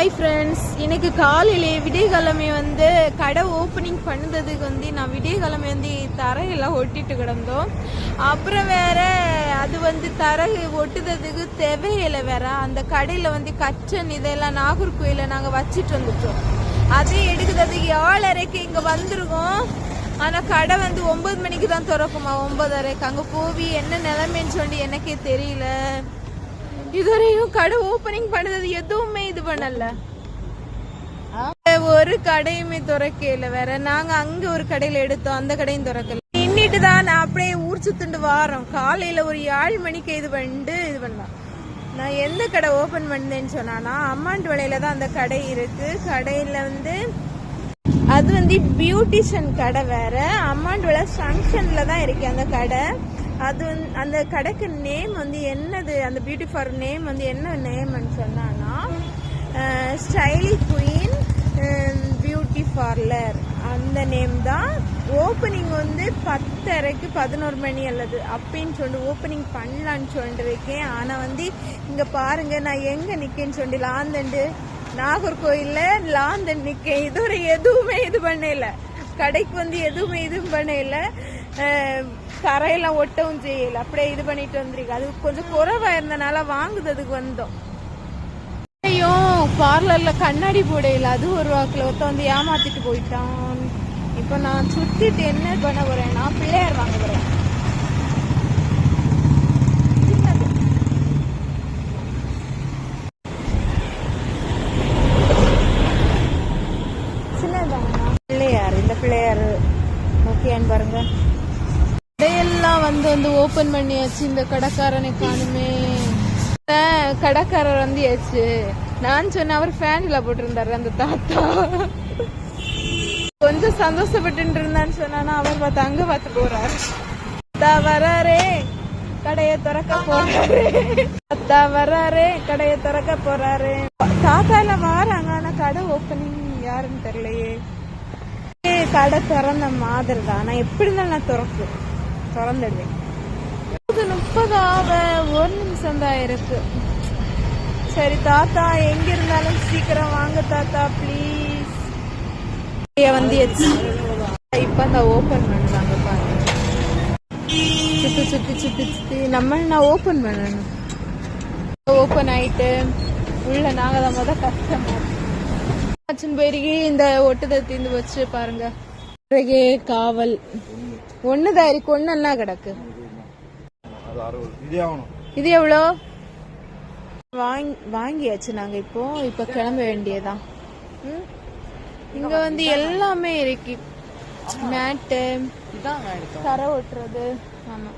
Hi friends எனக்கு காலையிலே விடியகாலமே வந்து கடை ஓப்பனிங் பண்ணதுக்கு வந்து நான் விடியகாலமே வந்து தரையெல்லாம் ஒட்டிட்டு கிடந்தோம். அப்புறம் வேற அது வந்து தரகு ஒட்டுறதுக்கு தேவையில்லை வேற. அந்த கடையில் வந்து கச்சன் இதெல்லாம் நாகர்கோயில நாங்கள் வச்சிட்டு வந்துட்டோம். அதே எடுக்கிறதுக்கு ஏழரைக்கு இங்கே வந்திருக்கோம். ஆனால் கடை வந்து ஒன்பது மணிக்கு தான் திறக்குமா? ஒன்பதரைக்கு. அங்கே போவி என்ன நிலைமைன்னு சொல்லி எனக்கே தெரியல. இதுவரையும் கடை ஓப்பனிங் பண்ணது எதுவுமே இது பண்ணல. ஒரு கடையுமே துறக்கல வேற. நாங்க அங்க ஒரு கடையில எடுத்தோம் அந்த கடையும் துறக்கல. நின்னுட்டு தான் நான் அப்படியே ஊர் சுத்துண்டு வாரோம். காலையில ஒரு ஏழு மணிக்கு இது பண்ணிட்டு இது பண்ணலாம் நான் எந்த கடை ஓபன் பண்ணேன்னு சொன்னானா அம்மாண்டு வலையில தான் அந்த கடை இருக்கு. கடையில வந்து அது வந்து பியூட்டிஷியன் கடை வேற. அம்மாண்டு அம்மாண்டோட ஃபங்க்ஷன்ல தான் இருக்கு அந்த கடை. அது வந்து அந்த கடைக்கு நேம் வந்து என்னது அந்த பியூட்டி ஃபார் நேம் வந்து என்ன நேம்னு சொன்னா ஸ்டைலி குயின் பியூட்டி பார்லர் அந்த நேம் தான். ஓப்பனிங் வந்து பத்தரைக்கு பதினோரு மணி அல்லது அப்படின்னு சொல்லிட்டு ஓப்பனிங் பண்ணலான்னு சொல்லிட்டு இருக்கேன் ஆனால் வந்து இங்கே பாருங்க நான் எங்கே நிற்கேன்னு சொல்லி லாந்தண்டு நாகர்கோயில்ல லாந்தன் நிற்கேன் இதுவரை எதுவுமே இது பண்ணல. கடைக்கு வந்து எதுவுமே இதுவும் பண்ணல. கரையெல்லாம் தரையெல்லாம் ஒட்டவும் செய்யல. அப்படியே இது பண்ணிட்டு வந்துருக்கு. அது கொஞ்சம் குறைவாக இருந்தனால வாங்குறதுக்கு வந்தோம். பார்லரில் கண்ணாடி போடையில் அது ஒரு வாக்கில் ஒருத்த வந்து ஏமாத்திட்டு போயிட்டான். இப்போ நான் சுற்றிட்டு என்ன பண்ண போகிறேன்னா பிள்ளையார் வாங்க போகிறேன் சின்னதாங்கண்ணா பிள்ளையார் இந்த பிள்ளையார் ஓகேன்னு பாருங்க. கடையெல்லாம் வந்து வந்து ஓப்பன் பண்ணியாச்சு இந்த கடைக்காரனை காணுமே. அஹ், கடைக்காரர் வந்தியாச்சு. நான் சொன்ன அவர் ஃபேன்ல போட்டிருந்தாரு அந்த தாத்தா. கொஞ்சம் சந்தோஷப்பட்டு இருந்தான்னு சொன்னா அவர் பார்த்து அங்க பார்த்து போறாரு. அத்தா வராரே கடைய திறக்க போறாரு. அத்தா வராரே கடைய திறக்க போறாரு. தாத்தா எல்லாம் வாராங்க ஆனா கடை ஓப்பனிங் யாருன்னு தெரியலையே. கடை திறந்த மாதிரி தான். நான் எப்படி இருந்தாலும் நான் திறக்கு திறந்துடுவேன். முப்பது முப்பதாவ ஒரு நிமிஷம் தான் இருக்கு. சரி தாத்தா எங்க இருந்தாலும் சீக்கிரம் வாங்க தாத்தா ப்ளீஸ் வந்தியாச்சு இப்ப தான் ஓபன் பண்ணுவாங்க பாருங்க. சுத்தி சுத்தி சுத்தி சுத்தி. நம்ம நான் ஓபன் பண்ணணும் ஓபன் ஆயிட்டு உள்ள நாங்க தான் முத கஸ்டமர் ஆச்சுன்னு போயிருக்கி இந்த ஒட்டுதை தீந்து வச்சு பாருங்க. பிறகே காவல். ஒண்ணுதான் இருக்கு ஒன்னெல்லாம் கிடக்கு. இது எவ்வளோ? வாங்கி வாங்கியாச்சு நாங்க இப்போ. இப்ப கிளம்ப வேண்டியதான் ம்? இங்க வந்து எல்லாமே இருக்கு. மேட்டு தரை ஓட்டுறது. ஆமா.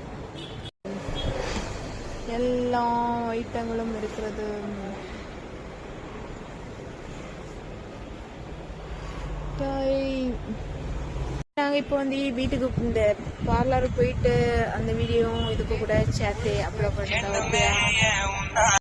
எல்லா ஐட்டங்களும் இருக்கிறது. நாங்க இப்போ வந்து வீட்டுக்கு இந்த பார்லர் போயிட்டு அந்த வீடியோ இதுக்கு கூட சேர்த்து அப்லோட் பண்ணிட்டோம்